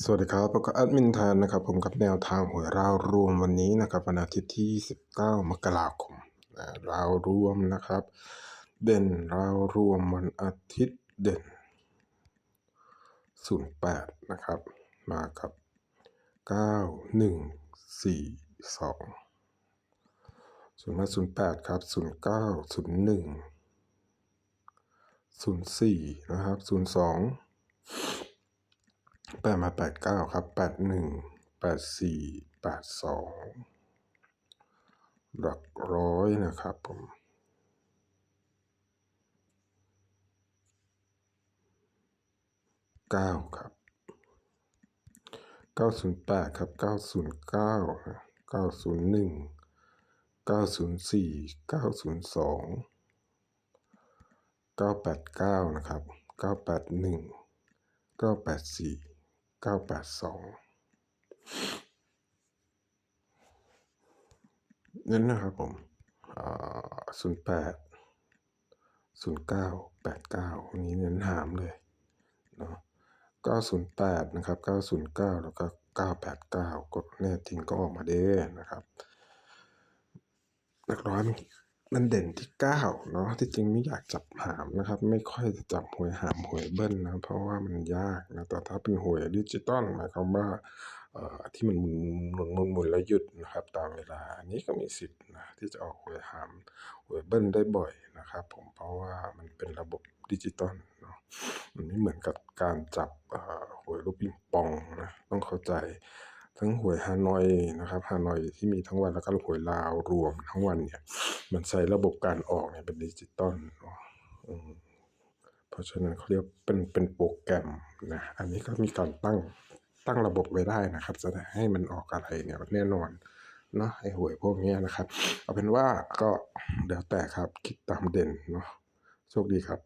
สวัสดีครับพบกับแอดมินแทนนะครับ ผมกับแนวทางหวยราวรวมวันนี้นะครับวันอาทิตย์ที่ 19 มกราคมราวรวมนะครับ เด่นราวรวมวันอาทิตย์เด่น 08 นะครับ มากับ 9142ส่วนมา08 ครับ 09 01 04 นะครับ 02 แปดมาแปดเก้าครับแปดหนึ่งแปดสี่แปดสองหลักร้อยนะครับผมเก้าครับเก้าศูนย์แปดครับเก้าศูนย์เก้าเก้าศูนย์หนึ่งเก้าศูนย์สี่เก้าศูนย์สองเก้าแปดเก้านะครับเก้าแปดหนึ่งเก้าแปดสี่ เก้าแปดสองนั่นนะครับผมศูนย์แปดศูนย์เก้าแปดเก้าอันนี้เน้นหามเลยเนาะเก้าศูนย์แปดนะครับเก้าศูนย์เก้าแล้วก็เก้าแปดเก้ากดแน่จริงก็ออกมาเด้นะครับหลักร้อย มันเด่นที่เก้าเนาะที่จริงไม่อยากจับหามนะครับ ไม่ค่อยจะจับหวยหามหวยเบิ้ลนะ เพราะว่ามันยากนะแต่ถ้าเป็นหวยดิจิตอลหมายความว่าที่มันหมุนหมุนหมุนหมุนแล้วหยุดนะครับตามเวลาอันนี้ก็มีสิทธิ์นะที่จะออกหวยหามหวยเบิ้ลได้บ่อยนะครับผมเพราะว่ามันเป็นระบบดิจิตอลเนาะมันไม่เหมือนกับการจับเอ่อหวยลูกปิงปองนะต้องเข้าใจ ทั้งหวยฮานอยนะครับฮานอยที่มีทั้งวันแล้วก็หวยลาวรวมทั้งวันเนี่ย มันใช้ระบบการออกเนี่ยเป็นดิจิตอลเพราะฉะนั้นเขาเรียกเป็นเป็นโปรแกรมนะอันนี้ก็มีการตั้งตั้งระบบไว้ได้นะครับ จะได้ให้มันออกอะไรเนี่ยแน่นอนเนาะไอหวยพวกนี้นะครับ เอาเป็นว่าก็แล้วแต่ครับคิดตามเด่นเนาะโชคดีครับ